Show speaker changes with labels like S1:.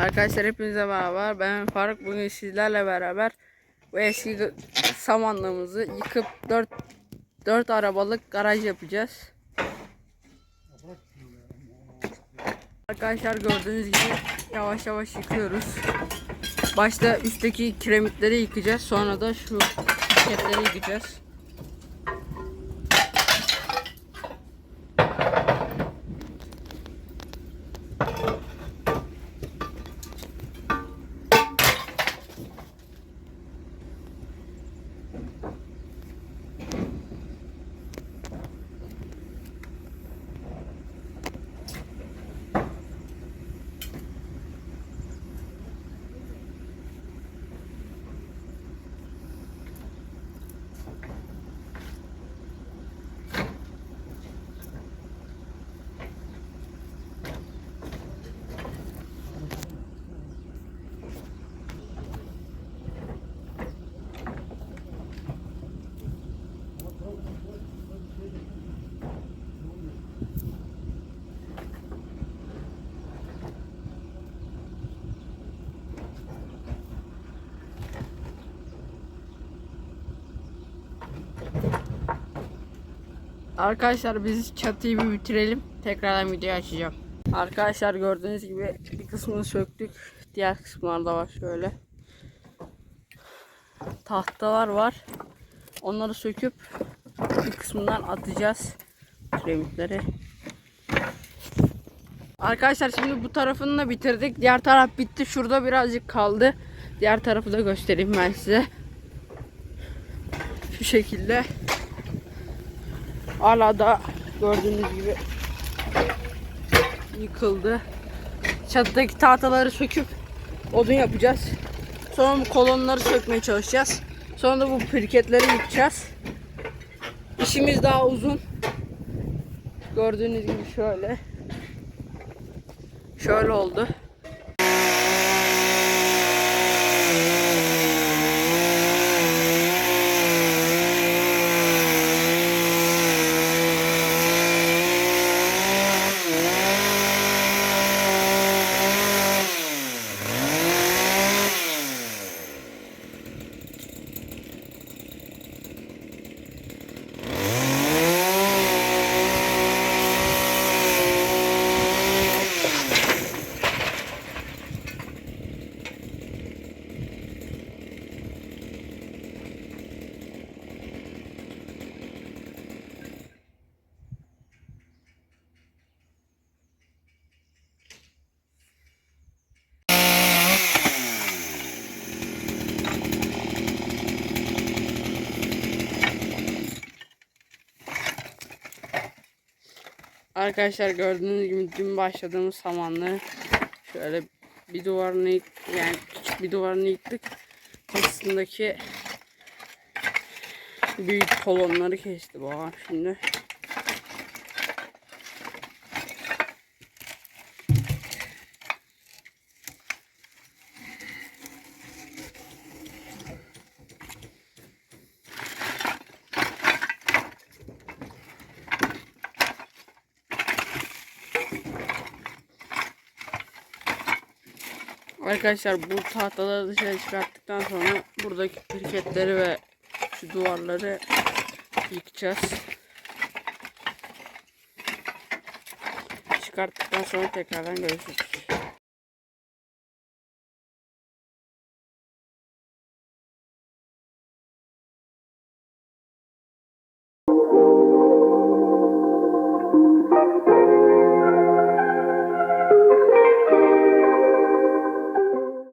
S1: Arkadaşlar hepinize merhaba. Ben Faruk. Bugün sizlerle beraber bu eski samanlığımızı yıkıp 4 4 arabalık garaj yapacağız. Arkadaşlar gördüğünüz gibi yavaş yavaş yıkıyoruz. Başta üstteki kiremitleri yıkacağız. Sonra da şu paketleri yıkacağız. Arkadaşlar biz çatıyı bir bitirelim. Tekrardan video açacağım. Arkadaşlar gördüğünüz gibi bir kısmını söktük. Diğer kısımlarda var şöyle. Tahtalar var. Onları söküp bir kısmından atacağız. Kiremitleri. Arkadaşlar şimdi bu tarafını da bitirdik. Diğer taraf bitti. Şurada birazcık kaldı. Diğer tarafı da göstereyim ben size. Şu şekilde. Hala da gördüğünüz gibi yıkıldı. Çatıdaki tahtaları söküp odun yapacağız. Sonra bu kolonları sökmeye çalışacağız. Sonra da bu pirketleri yıkacağız. İşimiz daha uzun. Gördüğünüz gibi şöyle. Şöyle oldu. Arkadaşlar gördüğünüz gibi dün başladığımız samanlığı şöyle bir duvarını yani küçük bir duvarını yıktık. Aslındaki büyük kolonları kesti bu ağaç şimdi. Arkadaşlar bu tahtaları dışarı çıkarttıktan sonra buradaki pirketleri ve şu duvarları yıkacağız. Çıkarttıktan sonra tekrardan görüşürüz.